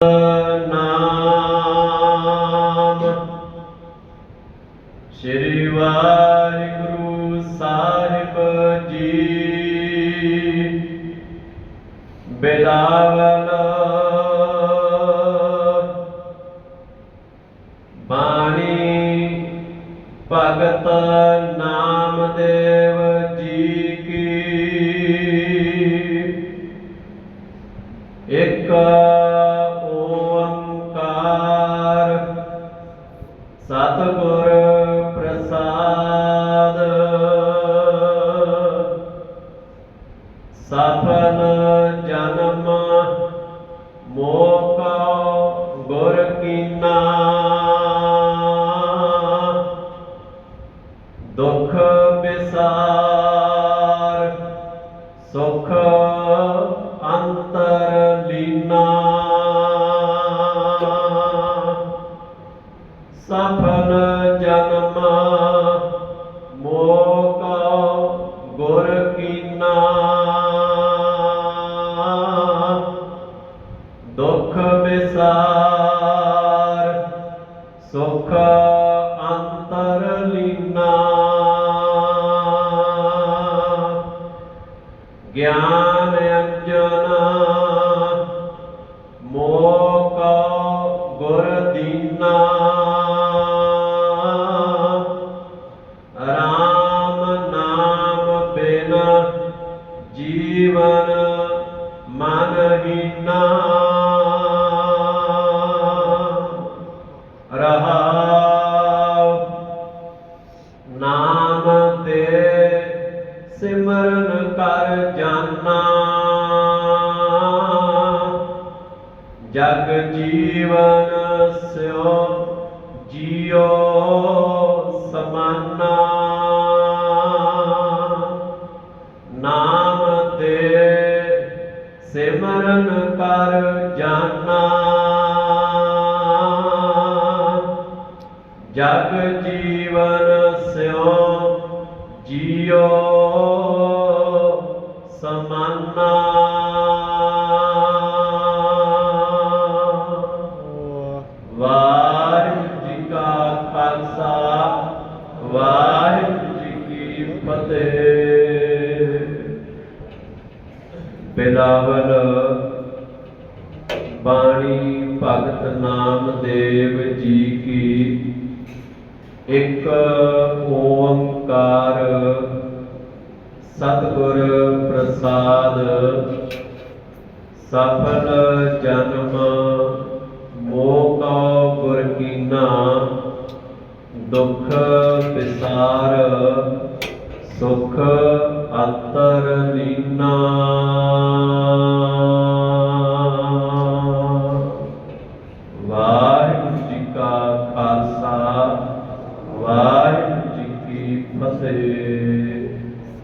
ਨਾਮ। ਸ੍ਰੀ ਵਾਹਿਗੁਰੂ ਸਾਹਿਬ ਜੀ। ਬਿਲਾਵਲ ਬਾਣੀ ਭਗਤ ਨਾਮਦੇਵ ਜੀ। ਮੋਕਾ ਗੁਰ ਕੀਨਾ। ਦੁਖ ਵਿਸਾਰ ਸੁਖ ਅੰਤਰ ਲੀਨਾ। ਸਫਲ ਜਨਮ ਮੋਕਾ ਗੁਰ ਕੀਨਾ। ਵਿਸਾਰ ਸੁਖ ਅੰਤਰ ਲੀਨਾ। ਗਿਆਨ ਅੰਜਨ, ਮੋਕਾ ਗੁਰ ਦੀਨਾ। ਰਾਮ ਨਾਮ ਬਿਨ ਜੀਵਨ ਮਨ ਹੀਨਾ। ਰਹਾਉ। ਨਾਮ ਤੇ ਸਿਮਰਨ ਕਰ ਜਾਨਾ। ਜਗ ਜੀਵਨ ਸਿਓ ਜੀਓ ਸਮਾਨਾ। ਨਾਮ ਤੇ ਸਿਮਰਨ ਕਰ ਜਾਨਾ। ਜਗ ਜੀਵਨ ਸਿਓ ਜਿਉ ਸਮਾਨਾ। ਵਾਹਿਗੁਰੂ ਜੀ ਕਾ ਖਾਲਸਾ, ਵਾਹਿਗੁਰੂ ਜੀ ਕੀ ਫਤਿਹ। ਬਿਲਾਵਲ ਬਾਣੀ ਭਗਤ ਨਾਮਦੇਵ ਜੀ ਕੀ ਇੱਕ ਓੰਕਾਰ ਸਤਿਗੁਰ ਪ੍ਰਸਾਦ ਸਫਲ ਜਨਮ ਮੋਕਾ ਗੁਰ ਕੀਨਾ ਦੁਖ ਵਿਸਾਰ ਸੁਖ ਅੰਤਰ ਲੀਨਾ